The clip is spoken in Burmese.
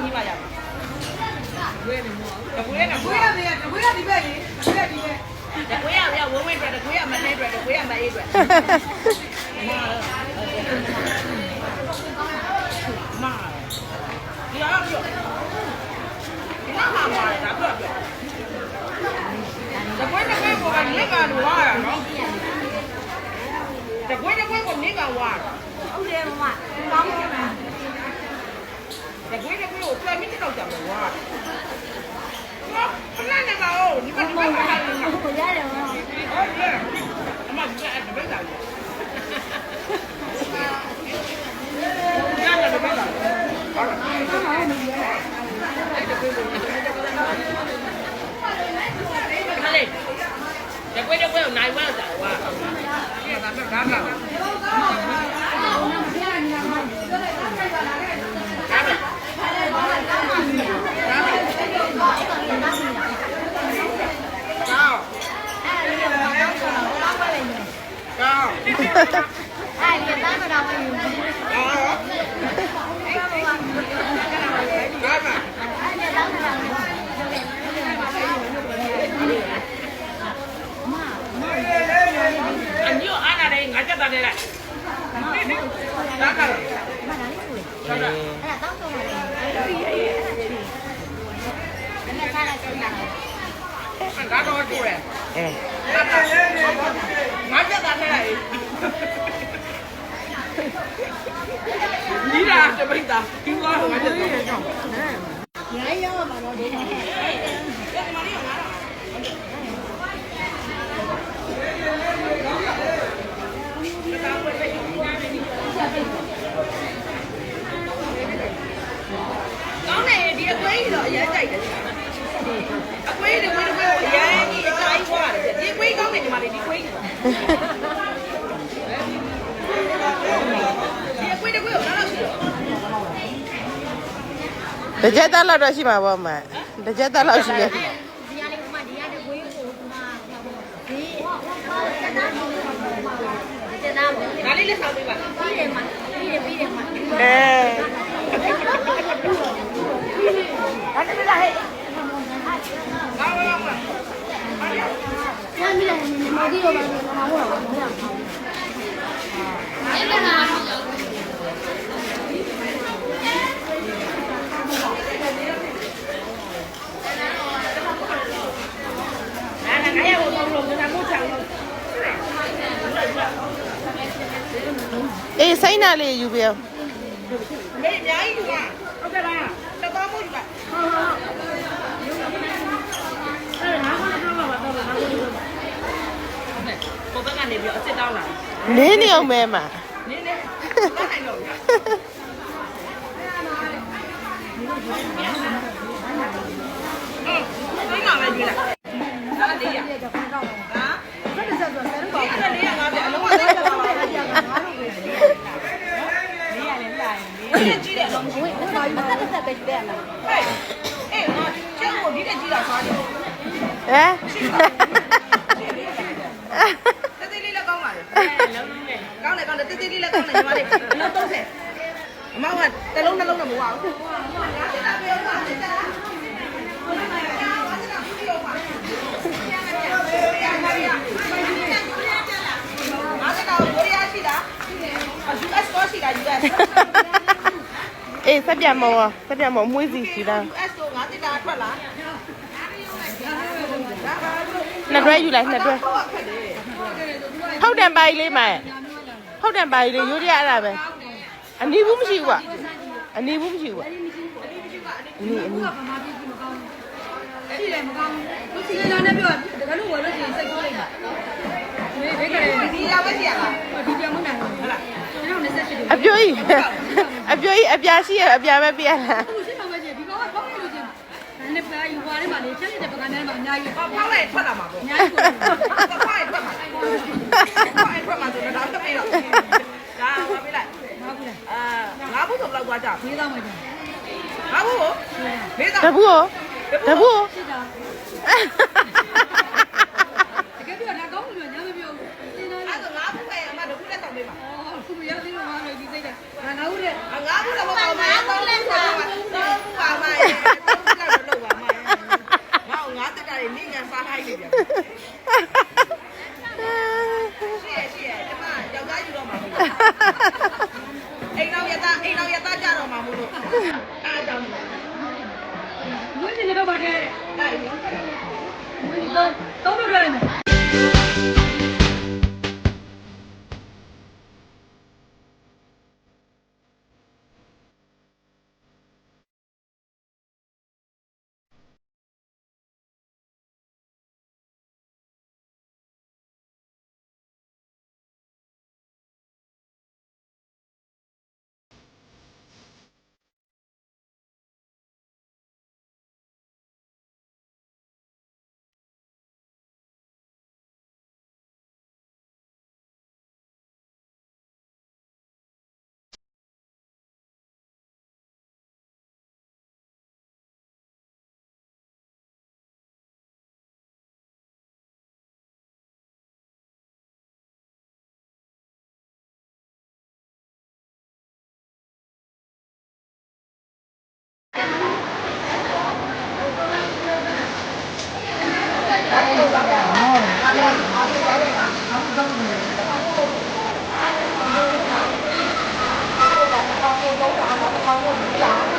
င်းကြီးပါရမယ်။ဝဲနေမော။တကွေးကတကွေးကဒီကတကွေးကဒီဘက်ကြီးတကွေးကဒီဘက်တကွေးကရောက်ဝင်းဝင်းအတွက်တကွေးကမနှဲအတွက်တကွေးကမအေးအတွက်။မာ။ဒီကပြော။ဒီကမှာမာတယ်ဒါပြောပြော။တကွေးတကွေးပေါ်ကလက်ကလိုရ ဦးဒီမှာဒီမှာဟာနေမှာ ကိုရတယ်မမ ဟုတ်ကဲ့အမကအဲ့ဒါပဲလာတယ်ရရတယ်ပဲလာဟုတ်လားမလေးတကွေးတကွေးကိုနိုင်ဝါတာဝါဒီကမှဒါကဒါကကောင်း အဲ့ဒီကတော့တော့ပဲနေ ကောင်း အဲ့ဒီသားမတော်ဘူး ကောင်း အဲ့ဒီက ကောင်းပါ အဲ့ဒီသားမတော်ဘူး အညို့အားလာတယ်ငါချက်တာနေလိုက်ဒါကလည်း မနာလေးကို ဒါက အဲ့ဒါတောင်းဆုံးရတယ်အဲ့ဒါရေးရေးအဲ့ဒါရေးအဲ့ ဒါကလည်းကျန်တာဒါတော့ကျိုးတယ်အဲငါချက်တာနေလိုက်ညီလာတပိတ်တာဒီကားငါချက်တာရိုင်းရောမှာတော့ဒီနေ့ကောင်းတယ်ဒီအကွေးကြီးတော့အရင်ကြိုက်တယ်အကွေးဒီကွေးဒီကွေးအရင်ကြီးအတိုင်းွားတယ်ဒီကွေးကောင်းတယ်ညီမလေးဒီကွေးဒီအကွေးဒီကွေးကိုနောက် တော့ရှိတော့တကြက်သားလောက်တော့ရှိမှာပေါ့အမတကြက်သားလောက်ရှိတယ်ဒီရလေးကမှဒီရတဲ့ဝေးကိုကမှဒီကျန်တာကျန်တာပြီးဒါလေးလက်ဆောင်ပေးပါတယ်မှာပြီးတယ်ပြီးတယ်မှာအဲဒါတည်းလားဟဲ့ ကောင်းကောင်းပါညမိတယ်မဒီရောပါတော့မဟုတ်ဘူးမဟုတ်ဘူးအဲ့ဒါကနာနာငါရဖို့တော့လို့ငါမို့ချောင်းလို့အေးစိမ့်နာလေးယူပြအောင်မေးအများကြီးယူပါဟုတ်ကဲ့လားတကောမို့ယူပါကိုဘက်ကနေပြီးအစ်စ်တော င်းလာနင်းနေအောင်မဲမှာနင်းနေတော့နိုင်တော့ဘူးအဲ့ဒါပဲကြည့်လိုက်ဒါလေးရဟာဆက်တယ်ဆက်တယ်ဆယ်တော့ပါလေးရငါပြအလုံးဝလေးရပါပါလေးရငါတို့ပဲလေးရလေးရလည်းလာရင်လေးရကြည့်တယ်တော့ဝေးဘာယူတက်တက်ပဲတဲ့မှာဟဲ့အေးငါချက်ကိုဒီတက်ကြည့်တာသွားတယ်ဟမ် တေးသေးလေးလည်းကောင်းပါလေလုံးလုံး လေးကောင်းတယ်ကောင်းတယ်တေးသေးလေးလည်းကောင်းတယ်ညီမလေးအလုံး30အမောကတစ်လုံးနှလုံးနဲ့မဝဘူးငါတက်တာပြောပါတက်တာ ငါတက်တာကိုရီးယားရှိတာ US ကိုရှိတာ US အေးဆက်ပြမောဆက်ပြမောမွေးစီရှိတာ US ကိုငါတက်တာထွက်လာနှစ်တွဲယူလိုက်နှစ်တွဲဟုတ်ခက်တယ်ဟုတ်တယ်ပါကြီးလေးမဟုတ်တယ်ပါကြီးလေးရိုးရအဲ့ဒါပဲအနီးဘူးမရှိဘူးကွာအနီးဘူးမရှိဘူးကွာအနီးအနီးရှိတယ်မကောင်းဘူးသူစီကလာနဲ့ပြောတကယ်လို့ဝယ်လို့ရှိရင်စိတ်ဆိုးလိုက်ပါဒီဒီကလေးဒီရောက်ပဲရှိရလားဒီပြောင်းမနိုင်ဘူးဟုတ်လားကျွန်တော်28ဒီအပြိုးကြီးအပြိုးကြီးအပြာရှိရအပြာပဲပြရလားသူရှိမှပဲရှိဒီကောင်ကဘောက်လို့ချင်းဒါနဲ့ပါယူပါနဲ့ပါလေချက်ရတဲ့ပကန်းထဲမှာအများကြီးဟောဖောက်လိုက်ထွက်လာမှာပေါ့အများကြီးကိုဖောက်လိုက်ထွက်မှာဖောက်လိုက်ထွက်မှာဆိုတော့တော့ပြေးတော့ ဒါဟောပြလိုက်မဟုတ်ဘူးလားအာငါဘူးဆိုဘယ်လောက်သွားကြဒီတော့မှကျန်ငါဘူးကိုမေးတော့တပူရောတပူရော 我不要。